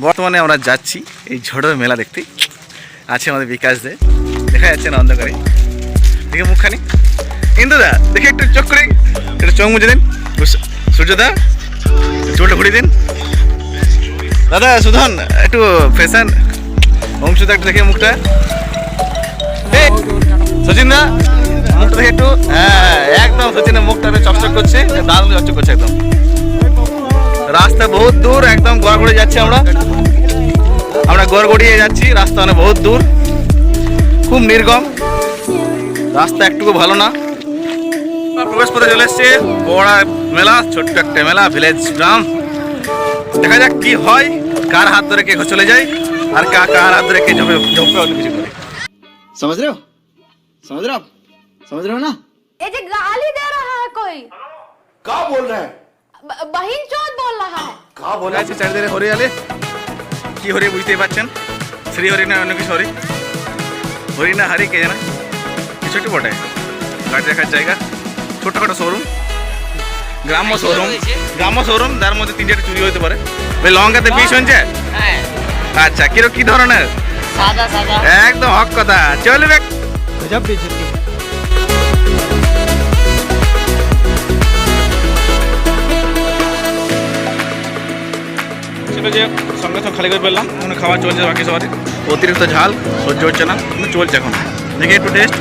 বর্তমানে আমরা যাচ্ছি এই ঝড়ের মেলা দেখতে। আছে আমাদের বিকাশ দে। দেখা যাচ্ছে না অন্ধকারে। দেখে মুখখানি। ইন্দুদা, দেখে একটু চোখ করে একটু চোখ মুছে দিন। সূর্য- সূর্যদা চুলটা ঘুরিয়ে দিন। দাদা, সুধন, একটু ফ্যাশন। অংশুদা, একটু দেখে মুখটা। সচিন দা, মুখটা দেখে একটু। হ্যাঁ একদম সচিনের মুখটা চকচক করছে। দারুণ চকচক করছে একদম। রাস্তা বহুত দূর একদম গড়গড়ে যাচ্ছি আমরা আমরা গড়গড়িয়ে যাচ্ছি রাস্তা মানে বহুত দূর খুব নির্গম রাস্তা একটুকু ভালো না আমরা প্রবেশ পথে চলে এসছে বড় মেলা ছোট্ট একটা মেলা ভিলেজ গ্রাম দেখা যাক কি হয় কার হাত ধরে কে চলে যায় আর কা কার হাত ধরে কে ঝোপে ঝোপে অন্য কিছু করে समझ रहे हो समझ रहे हो आप समझ रहे हो ना ये जो गाली दे रहा है कोई क्या बोल रहा है ब- बहिन चौथ बोल रहा है क्या बोल বলে আছে চারিদিকে হরিয়ালে কি হরি বুঝতেই পারছেন শ্রী হরি না অন্য কিছু হরি হরি না হারি কে জানে কিছু একটু বটে গাড়ি দেখার জায়গা ছোটখাটো শোরুম গ্রাম্য শোরুম গ্রাম্য শোরুম যার মধ্যে তিন চারটে চুরি হতে পারে ওই লঙ্কাতে বিষ হচ্ছে হ্যাঁ আচ্ছা কিরো কি ধরনের সাদা সাদা একদম হক কথা চলবে ছিল যে সঙ্গে সঙ্গে খালি করে ফেললাম, এখন খাওয়া চলছে বাকি সবারই। অতিরিক্ত ঝাল, সহ্য হচ্ছে না চলছে এখন। দেখি একটু টেস্ট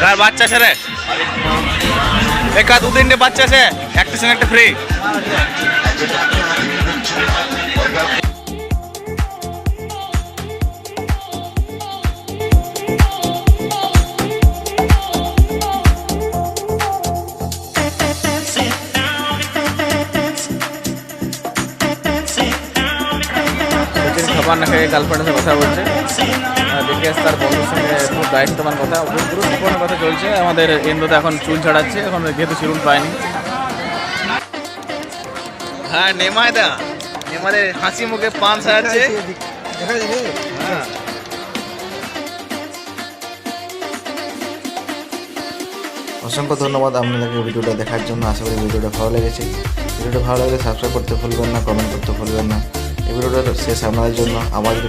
কার বাচ্চা আছে রে। একা দু তিনটে বাচ্চা আছে একটা সঙ্গে একটা ফ্রি খেয়ে গার্লফ্রেন্ডের সাথে কথা বলছে। বিকেশ তার বন্ধুর সঙ্গে খুব দায়িত্ববান কথা, খুব গুরুত্বপূর্ণ কথা চলছে। আমাদের ইন্দুতে এখন চুল ছাড়াচ্ছে এখন যেহেতু চুল পায়নি। হ্যাঁ নেমায় দা নেমাদের হাসি মুখে পান সাজাচ্ছে হ্যাঁ। অসংখ্য ধন্যবাদ আপনাদেরকে ভিডিওটা দেখার জন্য। আশা করি ভিডিওটা ভালো লেগেছে। ভিডিওটা ভালো লাগলে সাবস্ক্রাইব করতে ভুলবেন না কমেন্ট করতে ভুলবেন না। এই ভিডিওটা শেষ আপনাদের জন্য যদি